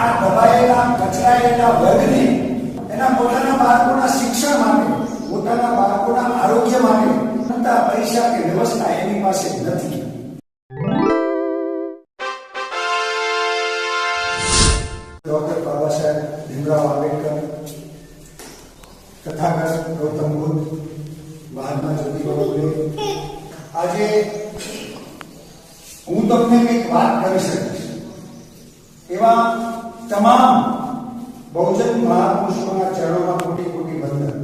આ દબાયેલા કચરાયેલા વર્ગને એના પોતાના બાળકોના શિક્ષણ માટે, પોતાના બાળકોના આરોગ્ય માટે પૈસા કે વ્યવસ્થા એની પાસે નથી. ડોક્ટર બાબા સાહેબ ભીમરાવ ગૌતમ બુદ્ધ, મહાત્મા જ્યોતિબા આજે હું તમને કંઈક વાત કરી શકીશ તમામ બહુજન મહાપુરુષોના ચરણોમાં કોટી કોટી વંદન.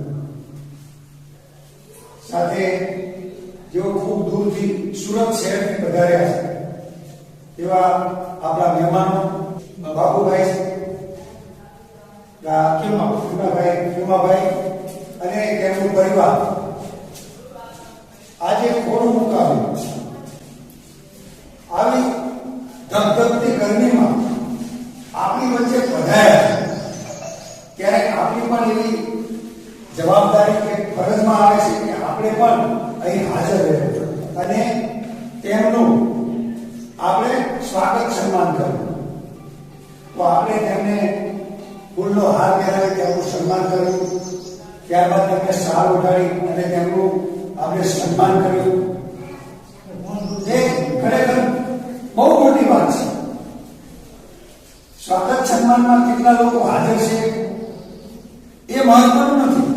સાથે જેઓ ખૂબ દૂરથી સુરત શહેરથી પધાર્યા છે, એવા આપણા મહેમાનો, બાબુભાઈ આ કેમાં ભીમાભાઈ ભીમાભાઈ અને તેમનું પરિવાર. આજે ખોડું મુકાવ્યું. આવી ધગધગતી ગરમીમાં વચ્ચે ત્યારે આપણી પણ એવી જવાબદારી કે ફરજમાં આવે છે કે આપણે પણ અહીં હાજર રહેવું અને તેમનું આપણે સ્વાગત સન્માન કરવું તો આપણે તેમને ફૂલનો હાર પહેરાવી તેમનું સન્માન કર્યું. ત્યારબાદ તેમને સાર ઉઠાડી અને તેમનું આપણે સન્માન કર્યું એ ખરેખર બહુ મોટી વાત છે સ્વાગત સન્માનમાં કેટલા લોકો હાજર છે, એ મહત્વનું નથી.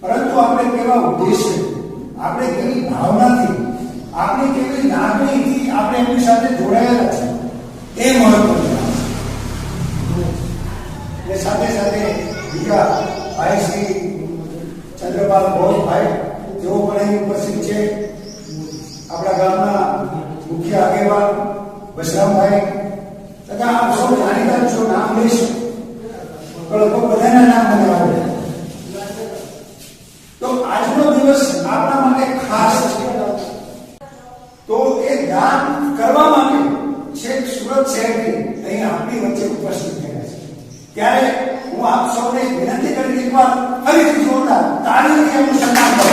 પરંતુ આપણે કેવા ઉદ્દેશ્ય આપણે કેવી ભાવનાથી, આપણે કેવી લાગણીથી આપણે એમની સાથે જોડાયેલા છે એ મહત્વનું છે. અને સાથે સાથે બીજા ભાઈ શ્રી ચંદ્રપાલ ભાઈ જેઓ પણ અહીં ઉપસ્થિત છે આપણા ગામના મુખ્ય આગેવાન બસરામભાઈ તથા આપ સૌ જાણીતા છો નામ લઈશ તો લગભગ ખાસ તો એ દાન કરવા માટે છેક સુરત શહેરથી અહીં આપણી વચ્ચે ઉપસ્થિત થયા છે. ત્યારે હું આપ સૌને વિનંતી કરી, એકવાર ફરીથી જોરદાર તાળીઓથી એમનું સન્માન કરો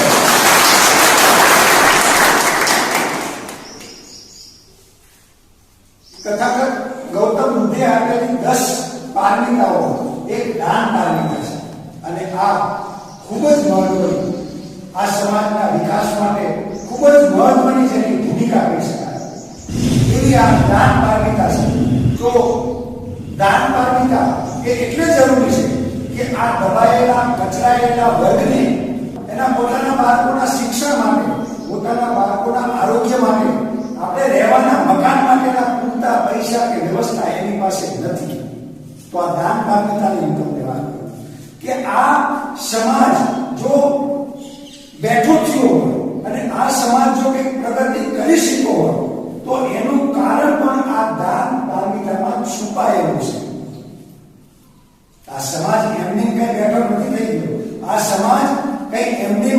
તથાગત ગૌતમ બુદ્ધે આપેલી દસ પારમિતાઓ એક દાન પારમિતા છે અને આ ખૂબ જ મહત્વની આ સમાજના વિકાસ માટે ખૂબ જ મહત્વની જેની ભૂમિકા કહી શકાય. એવી આ દાન પારમિતા છે. તો દાન પારમિતા એ એટલે જરૂરી છે કે આ દબાયેલા, કચરાયેલા વર્ગને એના પોતાના બાળકોના શિક્ષણ માટે, પોતાના બાળકોના આરોગ્ય માટે, આપણે રહેવાના મકાન માટેના પૂરતા પૈસા કે વ્યવસ્થા એની પાસે નથી. તો આ દાન પારમિતાની હું તમને કે આ સમાજ જો બેઠો થયો અને આ સમાજ જો કંઈક પ્રગતિ કરી શક્યો હોય, તો એનું કારણ પણ આ દાન પારમિતામાં છુપાયેલું છે. આ સમાજ એમની કઈ બેઠો નથી થઈ ગયો. આ સમાજ કઈ એમની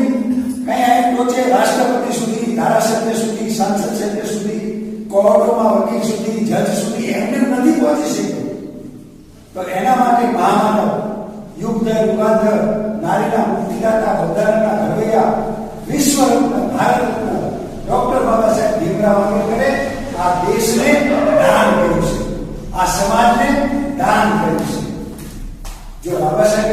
કઈ ટોચે રાષ્ટ્રપતિ સુધી, ધારાસભ્ય સુધી, સાંસદ સભ્ય સુધી કોર્ટોમાં વકીલ સુધી, જજ સુધી એમને નથી પહોંચી શક્યો. તો એના માટે મહામાનવ યુગ યુગાંતર નારીના મુક્તિદાતા બંધારણના ઘડવૈયા વિશ્વ રત્ન ભારત રત્ન ડોક્ટર બાબા સાહેબ ભીમરાવ આંબેડકરે આ દેશને દાન કર્યું છે. આ સમાજને દાન કર્યું છે. જો બાબા સાહેબે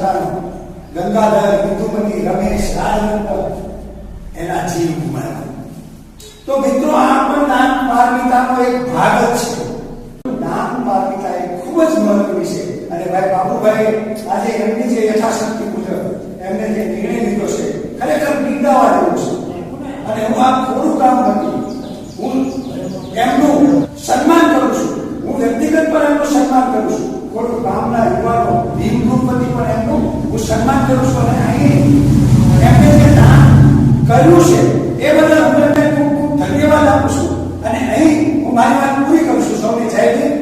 ચાર ગંગાધર ઇન્દુમતી રમેશ રાજરત્ન એના જીવ ગુમાવ્યા તો મિત્રો, આ દાન પારમિતાનો એક ભાગ જ છે. નામ પારમિતા એ ખૂબ જ મહત્વની છે. અને ભાઈ બાબુભાઈ, આજે એમની જે યથાશક્તિ મુજબ એમને જે નિર્ણય લીધો છે, ખરેખર નિંદાવા જેવું છે. અને હું આ થોડું કામ નથી. હું એમનું સન્માન કરું છું. હું વ્યક્તિગત પણ એમનું સન્માન કરું છું. ખોટું ગામના યુવાનો, ભીમ સન્માન કરું છું અને અહીં એમને જે દાન કર્યું છે, એ બદલ હું એમને ખૂબ ખૂબ ધન્યવાદ આપું છું. અને અહીં હું મારી વાત પૂરી કરું છું સૌને. જય ભીમ